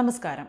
നമസ്കാരം.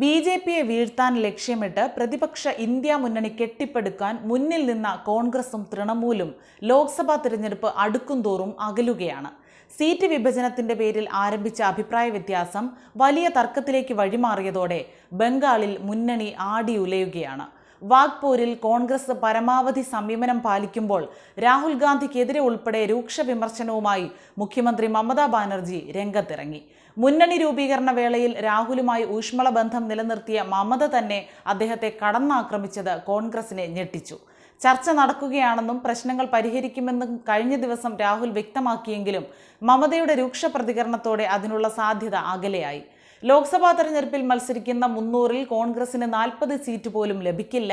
B J പിയെ വീഴ്ത്താൻ ലക്ഷ്യമിട്ട് പ്രതിപക്ഷ ഇന്ത്യ മുന്നണി കെട്ടിപ്പടുക്കാൻ മുന്നിൽ നിന്ന കോൺഗ്രസും തൃണമൂലും ലോക്സഭാ തിരഞ്ഞെടുപ്പ് അടുക്കുംതോറും അകലുകയാണ്. സീറ്റ് വിഭജനത്തിന്റെ പേരിൽ ആരംഭിച്ച അഭിപ്രായ വ്യത്യാസം വലിയ തർക്കത്തിലേക്ക് വഴിമാറിയതോടെ ബംഗാളിൽ മുന്നണി ആടിയുലയുകയാണ് വാഗ്പൂരിൽ കോൺഗ്രസ് പരമാവധി സംയമനം പാലിക്കുമ്പോൾ രാഹുൽ ഗാന്ധിക്കെതിരെ ഉൾപ്പെടെ രൂക്ഷ വിമർശനവുമായി മുഖ്യമന്ത്രി മമതാ ബാനർജി രംഗത്തിറങ്ങി. മുന്നണി രൂപീകരണ വേളയിൽ രാഹുലുമായി ഊഷ്മള ബന്ധം നിലനിർത്തിയ മമത തന്നെ അദ്ദേഹത്തെ കടന്നാക്രമിച്ചത് കോൺഗ്രസിനെ ഞെട്ടിച്ചു. ചർച്ച നടക്കുകയാണെന്നും പ്രശ്നങ്ങൾ പരിഹരിക്കുമെന്നും കഴിഞ്ഞ ദിവസം രാഹുൽ വ്യക്തമാക്കിയെങ്കിലും മമതയുടെ രൂക്ഷ പ്രതികരണത്തോടെ അതിനുള്ള സാധ്യത അകലെയായി. ലോക്സഭാ തെരഞ്ഞെടുപ്പിൽ മത്സരിക്കുന്ന മുന്നൂറിൽ കോൺഗ്രസിന് നാൽപ്പത് സീറ്റ് പോലും ലഭിക്കില്ല.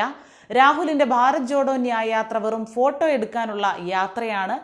രാഹുലിന്റെ ഭാരത് ജോഡോ ന്യായ യാത്ര വെറും ഫോട്ടോ എടുക്കാനുള്ള യാത്രയാണ്.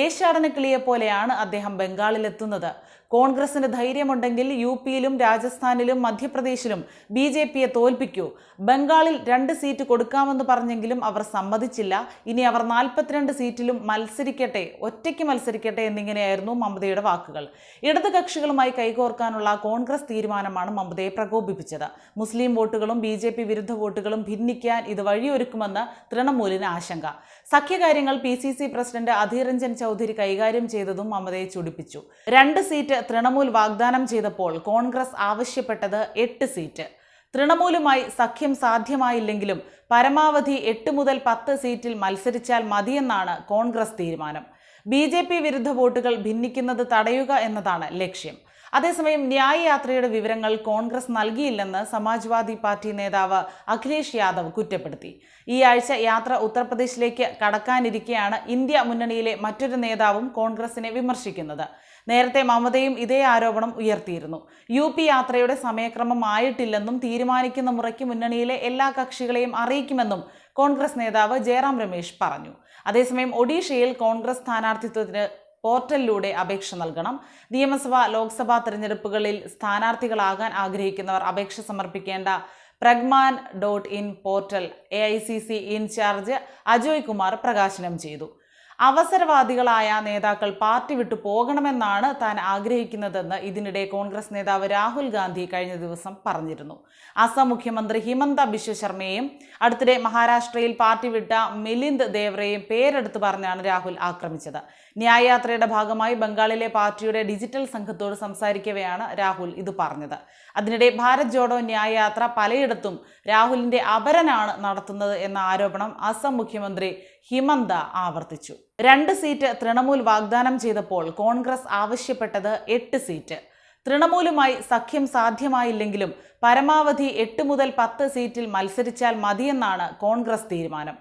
ദേശാടന കിളിയെ പോലെയാണ് അദ്ദേഹം ബംഗാളിലെത്തുന്നത്. കോൺഗ്രസിന് ധൈര്യമുണ്ടെങ്കിൽ യു പിയിലും രാജസ്ഥാനിലും മധ്യപ്രദേശിലും ബി ജെ പിയെ തോൽപ്പിക്കൂ. ബംഗാളിൽ രണ്ട് സീറ്റ് കൊടുക്കാമെന്ന് പറഞ്ഞെങ്കിലും അവർ സമ്മതിച്ചില്ല. ഇനി അവർ നാൽപ്പത്തിരണ്ട് സീറ്റിലും മത്സരിക്കട്ടെ ഒറ്റയ്ക്ക് മത്സരിക്കട്ടെ എന്നിങ്ങനെയായിരുന്നു മമതയുടെ വാക്കുകൾ. ഇടത് കക്ഷികളുമായി കൈകോർക്കാനുള്ള കോൺഗ്രസ് തീരുമാനമാണ് മമതയെ പ്രകോപിപ്പിച്ചത്. മുസ്ലിം വോട്ടുകളും ബി വിരുദ്ധ വോട്ടുകളും ഭിന്നിക്കാൻ ഇത് വഴിയൊരുക്കുമെന്ന് തൃണമൂലിന് ആശങ്ക. സഖ്യകാര്യങ്ങൾ P C C president Adhir Ranjan Chowdhury കൈകാര്യം ചെയ്തതും മമതയെ ചുടിപ്പിച്ചു. രണ്ട് സീറ്റ് തൃണമൂൽ വാഗ്ദാനം ചെയ്തപ്പോൾ കോൺഗ്രസ് ആവശ്യപ്പെട്ടത് എട്ട് സീറ്റ്. തൃണമൂലുമായി സഖ്യം സാധ്യമായില്ലെങ്കിലും പരമാവധി എട്ട് മുതൽ പത്ത് സീറ്റിൽ മത്സരിച്ചാൽ മതിയെന്നാണ് കോൺഗ്രസ് തീരുമാനം. ബി ജെ പി വിരുദ്ധ വോട്ടുകൾ ഭിന്നിക്കുന്നത് തടയുക എന്നതാണ് ലക്ഷ്യം. അതേസമയം ന്യായ യാത്രയുടെ വിവരങ്ങൾ കോൺഗ്രസ് നൽകിയില്ലെന്ന് സമാജ്വാദി പാർട്ടി നേതാവ് അഖിലേഷ് യാദവ് കുറ്റപ്പെടുത്തി. ഈ ആഴ്ച യാത്ര ഉത്തർപ്രദേശിലേക്ക് കടക്കാനിരിക്കെയാണ് ഇന്ത്യ മുന്നണിയിലെ മറ്റൊരു നേതാവും കോൺഗ്രസിനെ വിമർശിക്കുന്നത്. നേരത്തെ മമതയും ഇതേ ആരോപണം ഉയർത്തിയിരുന്നു. യു പി യാത്രയുടെ സമയക്രമം ആയിട്ടില്ലെന്നും തീരുമാനിക്കുന്ന മുറയ്ക്ക് മുന്നണിയിലെ എല്ലാ കക്ഷികളെയും അറിയിക്കുമെന്നും കോൺഗ്രസ് നേതാവ് ജയറാം രമേശ് പറഞ്ഞു. അതേസമയം ഒഡീഷയിൽ കോൺഗ്രസ് സ്ഥാനാർത്ഥിത്വത്തിന് പോർട്ടലിലൂടെ അപേക്ഷ നൽകണം. നിയമസഭ ലോക്സഭാ തെരഞ്ഞെടുപ്പുകളിൽ സ്ഥാനാർത്ഥികളാകാൻ ആഗ്രഹിക്കുന്നവർ അപേക്ഷ സമർപ്പിക്കേണ്ട. പ്രഗ്മാൻ dot in portal A I C C in-charge Ajoy Kumar പ്രകാശനം ചെയ്തു. അവസരവാദികളായ നേതാക്കൾ പാർട്ടി വിട്ടു പോകണമെന്നാണ് താൻ ആഗ്രഹിക്കുന്നതെന്ന് ഇതിനിടെ കോൺഗ്രസ് നേതാവ് രാഹുൽ ഗാന്ധി കഴിഞ്ഞ ദിവസം പറഞ്ഞിരുന്നു. അസം മുഖ്യമന്ത്രി ഹിമന്ത ബിശ്വ ശർമ്മയെയും അടുത്തിടെ മഹാരാഷ്ട്രയിൽ പാർട്ടി വിട്ട മിലിന്ദ് ദേവ്രയെയും പേരെടുത്ത് പറഞ്ഞാണ് രാഹുൽ ആക്രമിച്ചത്. ന്യായയാത്രയുടെ ഭാഗമായി ബംഗാളിലെ പാർട്ടിയുടെ ഡിജിറ്റൽ സംഘത്തോട് സംസാരിക്കവെയാണ് രാഹുൽ ഇത് പറഞ്ഞത്. അതിനിടെ ഭാരത് ജോഡോ ന്യായയാത്ര പലയിടത്തും രാഹുലിന്റെ അപരനാണ് നടത്തുന്നത് എന്ന ആരോപണം അസം മുഖ്യമന്ത്രി ഹിമന്ത ആവർത്തിച്ചു. രണ്ട് സീറ്റ് തൃണമൂൽ വാഗ്ദാനം ചെയ്തപ്പോൾ കോൺഗ്രസ് ആവശ്യപ്പെട്ടത് എട്ട് സീറ്റ്. തൃണമൂലുമായി സഖ്യം സാധ്യമായില്ലെങ്കിലും പരമാവധി എട്ട് മുതൽ പത്ത് സീറ്റിൽ മത്സരിച്ചാൽ മതിയെന്നാണ് കോൺഗ്രസ് തീരുമാനം.